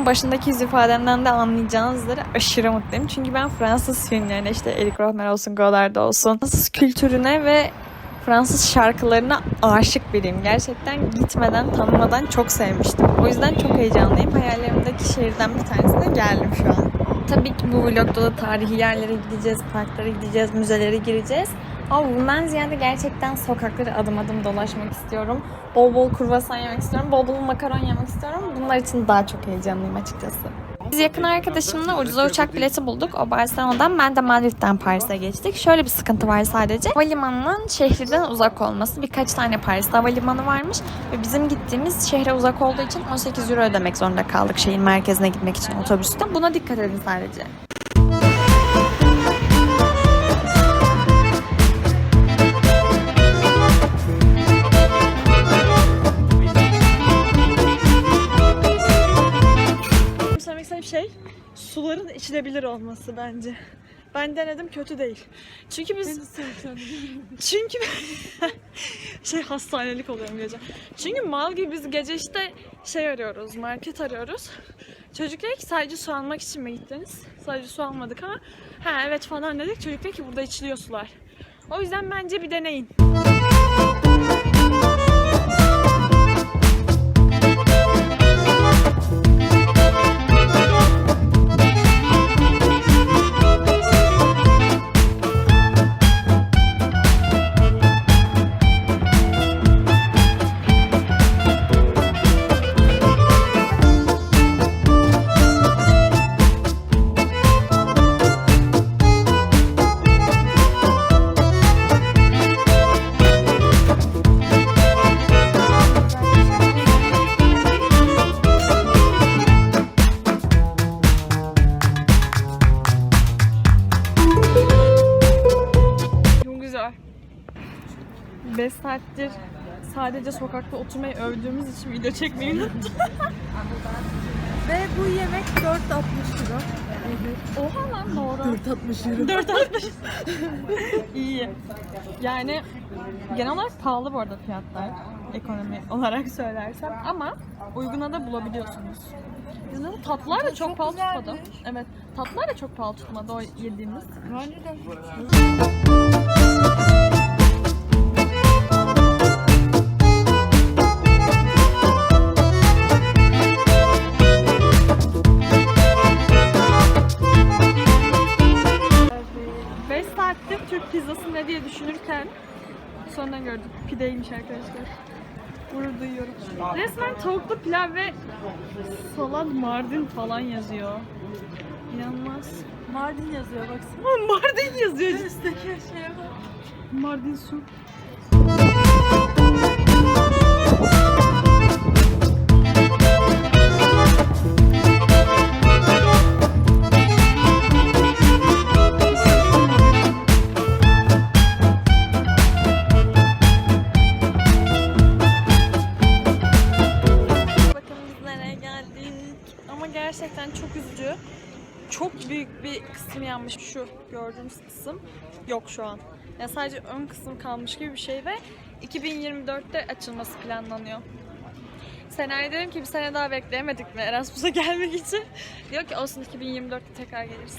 Videonun başındaki yüz ifademden de anlayacağınız üzere aşırı mutluyum. Çünkü ben Fransız filmlerine işte Eric Rohmer olsun, Godard olsun, Fransız kültürüne ve Fransız şarkılarına aşık biriyim. Gerçekten gitmeden, tanımadan çok sevmiştim. O yüzden çok heyecanlıyım. Hayallerimdeki şehirden bir tanesine geldim şu an. Tabii ki bu vlogda da tarihi yerlere gideceğiz, parklara gideceğiz, müzelere gireceğiz. Ama bundan ziyade gerçekten sokakları adım adım dolaşmak istiyorum. Bol bol kruvasan yemek istiyorum, bol bol makaron yemek istiyorum. Bunlar için daha çok heyecanlıyım açıkçası. Biz yakın arkadaşımla ucuza uçak bileti bulduk. O Barcelona'dan, ben de Madrid'den Paris'e geçtik. Şöyle bir sıkıntı var sadece. Havalimanının şehirden uzak olması. Birkaç tane Paris'te havalimanı varmış. Ve bizim gittiğimiz şehre uzak olduğu için 18 euro ödemek zorunda kaldık şehir merkezine gitmek için otobüste. Buna dikkat edin sadece. Suların içilebilir olması bence. Ben denedim kötü değil. Çünkü biz çünkü şey hastanelik oluyorum gece. Çünkü mal gibi biz gece işte şey arıyoruz, market arıyoruz. Çocuk dedi ki sadece su almak için mi gittiniz? Sadece su almadık ama ha evet falan dedik. Çocuk dedi ki burada içiliyor sular. O yüzden bence bir deneyin. Sadece sokakta oturmayı övdüğümüz için video çekmeyi unuttum. Ve bu yemek 4.60 lira. Oha lan doğru. 4.60 euro. 460. İyi. Yani genel olarak pahalı bu arada fiyatlar. Ekonomi olarak söylersem. Ama uyguna da bulabiliyorsunuz. Bizim tatlılar da çok, Çok pahalı güzelmiş. tutmadı. Evet. Tatlılar da çok pahalı tutmadı o yediğimiz. Bence de. Gördük. Pideymiş arkadaşlar. Gurur duyuyorum. Resmen tavuklu pilav ve salat Mardin falan yazıyor. İnanılmaz. Mardin yazıyor baksana. Mardin yazıyor. Üstteki şeye bak. Mardin su. Çok büyük bir kısım yanmış şu gördüğümüz kısım. Yok şu an. Ya sadece ön kısım kalmış gibi bir şey ve 2024'te açılması planlanıyor. Senay dedim ki bir sene daha bekleyemedik mi Erasmus'a gelmek için. Diyor ki olsun 2024'te tekrar geliriz.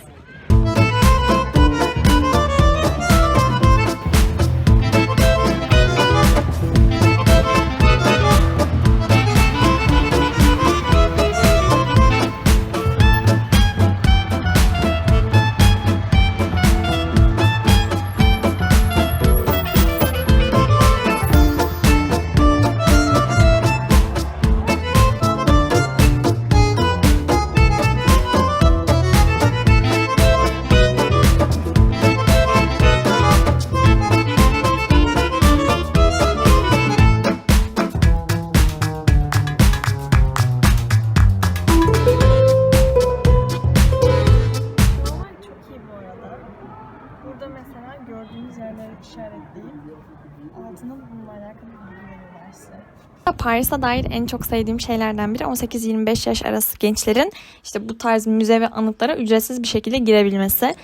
Yerleri işaretleyip altına bununla alakalı bilgi veriyorlar size. Paris'e dair en çok sevdiğim şeylerden biri 18-25 yaş arası gençlerin işte bu tarz müze ve anıtlara ücretsiz bir şekilde girebilmesi.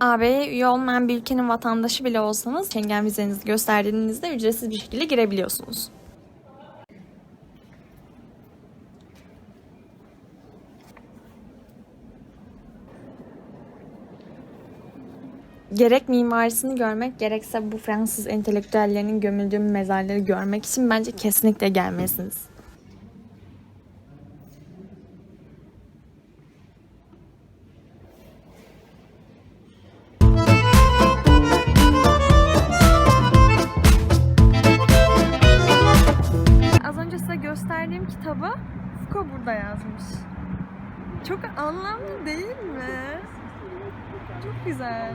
AB'ye üye olmayan bir ülkenin vatandaşı bile olsanız Schengen vizenizi gösterdiğinizde ücretsiz bir şekilde girebiliyorsunuz. Gerek mimarisini görmek gerekse bu Fransız entelektüellerinin gömüldüğü mezarları görmek için bence kesinlikle gelmelisiniz. Az önce size gösterdiğim kitabı Foucault burada yazmış. Çok anlamlı değil mi? Çok güzel.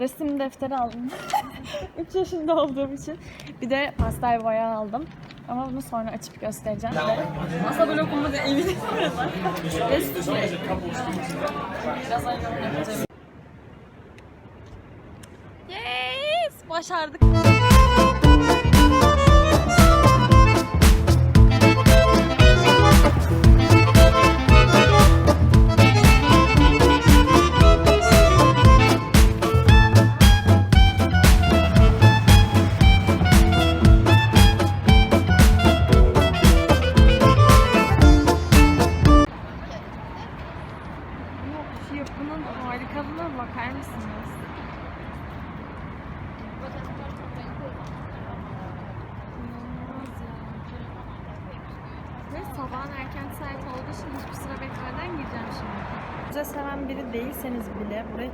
Resim defteri aldım. 3 yaşında olduğum için. Bir de pastel boya aldım. Ama bunu sonra açıp göstereceğim. Masa blokumu da eminim. Birazdan yorum yapacağım. Yes! Başardık.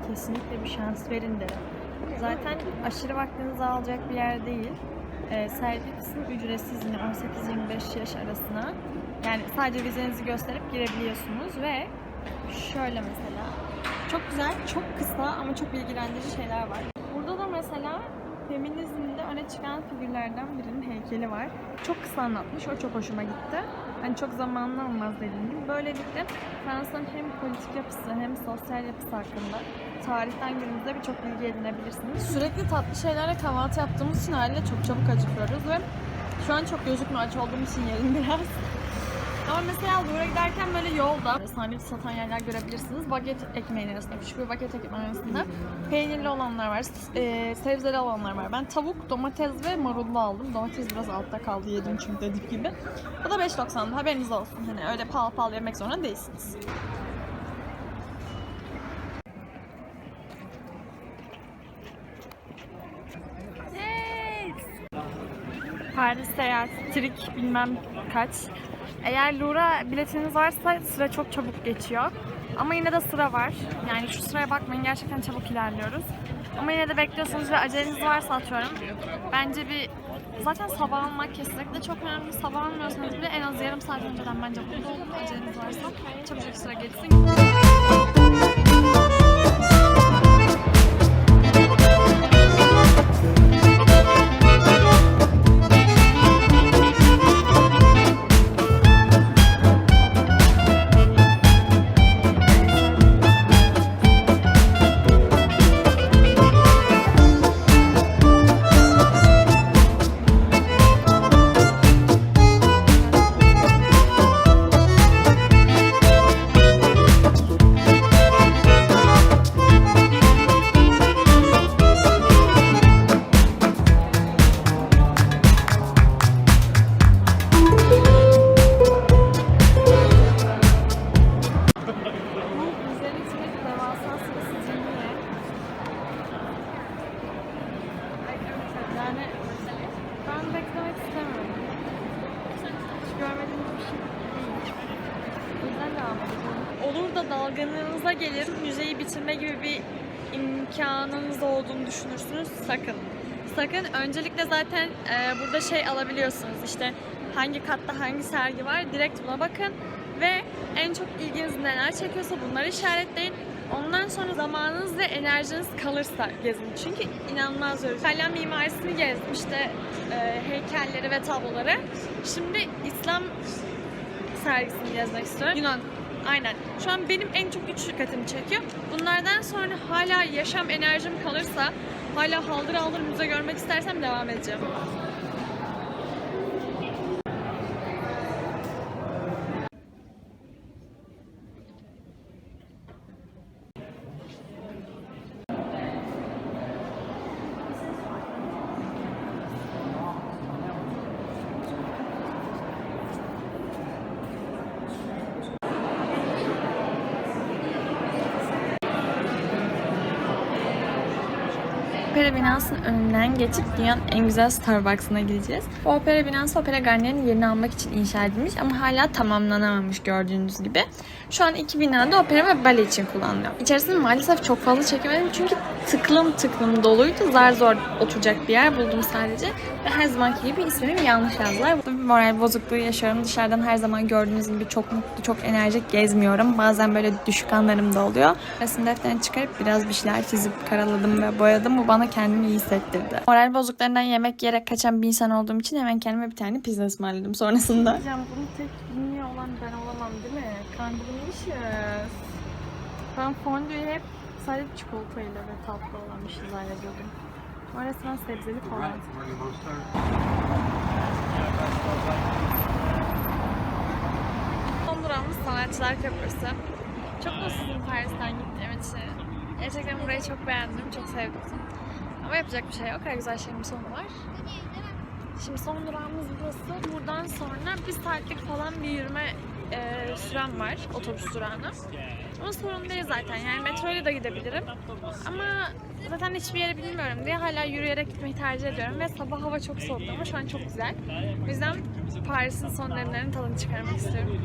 Kesinlikle bir şans verin derim. Zaten aşırı vaktinizi alacak bir yer değil. Ee, sergi kısmı ücretsiz yine 18-25 yaş arasına. Yani sadece vizenizi gösterip girebiliyorsunuz ve şöyle mesela çok güzel, çok kısa ama çok bilgilendirici şeyler var. Çıkan figürlerden birinin heykeli var. Çok kısa anlatmış, o çok hoşuma gitti. Hani çok zamanlı almaz dediğim gibi. Böylelikle Fransa'nın hem politik yapısı hem sosyal yapısı hakkında tarihten günümüzde birçok bilgi edinebilirsiniz. Sürekli tatlı şeylerle kahvaltı yaptığımız için haliyle çok çabuk acıkıyoruz ve şu an çok gözükmüyor aç olduğum için yerim biraz. Ama mesela Louvre'a giderken böyle yolda sandviç satan yerler görebilirsiniz. Baget ekmeğin arasında, küçük bir baget ekmeğin arasında peynirli olanlar var, e, sebzeli olanlar var. Ben tavuk, domates ve marullu aldım. Domates biraz altta kaldı yedim çünkü dediğim gibi. Bu da 5.90'da haberiniz olsun. Hani öyle pahalı pahalı yemek zorunda değilsiniz. Paris seyahati, trik bilmem kaç. Eğer Louvre'a biletiniz varsa sıra çok çabuk geçiyor. Ama yine de sıra var. Yani şu sıraya bakmayın gerçekten çabuk ilerliyoruz. Ama yine de bekliyorsunuz ve aceleniz varsa atıyorum. Bence bir zaten sabah almak kesinlikle çok önemli. Sabah almıyorsanız bile en az yarım saat önceden bence burada olun. Aceleniz varsa çabucak sıra geçsin. Da dalgınlığınıza gelir, müzeyi bitirme gibi bir imkanınız olduğunu düşünürsünüz. Sakın. Sakın. Öncelikle zaten e, burada şey alabiliyorsunuz. İşte hangi katta hangi sergi var. Direkt buna bakın. Ve en çok ilginiz neler çekiyorsa bunları işaretleyin. Ondan sonra zamanınız ve enerjiniz kalırsa gezin. Çünkü inanılmaz yorucu. İtalyan mimarisini gezdim işte e, heykelleri ve tabloları. Şimdi İslam sergisini gezmek istiyorum. Yunan. Aynen. Şu an benim en çok üç dikkatimi çekiyor. Bunlardan sonra hala yaşam enerjim kalırsa hala haldır haldır müze görmek istersem devam edeceğim. Opera binasının önünden geçip dünyanın en güzel Starbucks'ına gideceğiz. Bu opera binası Opera Garnier'in yerini almak için inşa edilmiş ama hala tamamlanamamış gördüğünüz gibi. Şu an iki binada opera ve bale için kullanılıyor. İçerisinde maalesef çok fazla çekemedim çünkü tıklım tıklım doluydu. Zar zor oturacak bir yer buldum sadece. Ve her zamanki gibi ismimi yanlış yazdılar. Bir moral bozukluğu yaşıyorum. Dışarıdan her zaman gördüğünüz gibi çok mutlu, çok enerjik gezmiyorum. Bazen böyle düşük anlarım da oluyor. Resim defterini çıkarıp biraz bir şeyler çizip karaladım ve boyadım. Bu bana kendimi iyi hissettirdi. Moral bozukluklarından yemek yiyerek kaçan bir insan olduğum için hemen kendime bir tane pizza ısmarladım sonrasında. Hocam bunu tek bilmiyor olan ben olamam değil mi? Kandırılmışız. Ben fondüyü hep sadece çikolatayla ve tatlı olan bir şey zannediyordum. Ama resmen sebzeli falan. Son durağımız Sanatçılar Köprüsü. Çok mutluyum Paris'ten gittiğim için. Gerçekten burayı çok beğendim, çok sevdim. Ama yapacak bir şey yok. Her güzel şeyin sonu var. Şimdi son durağımız burası. Buradan sonra bir saatlik falan bir yürüme e, sürem var otobüs durağına. Ama sorun değil zaten. Yani metro ile de gidebilirim. Ama zaten hiçbir yere bilmiyorum diye hala yürüyerek gitmeyi tercih ediyorum. Ve sabah hava çok soğuktu ama şu an çok güzel. O yüzden Paris'in son demlerinin tadını çıkarmak istiyorum.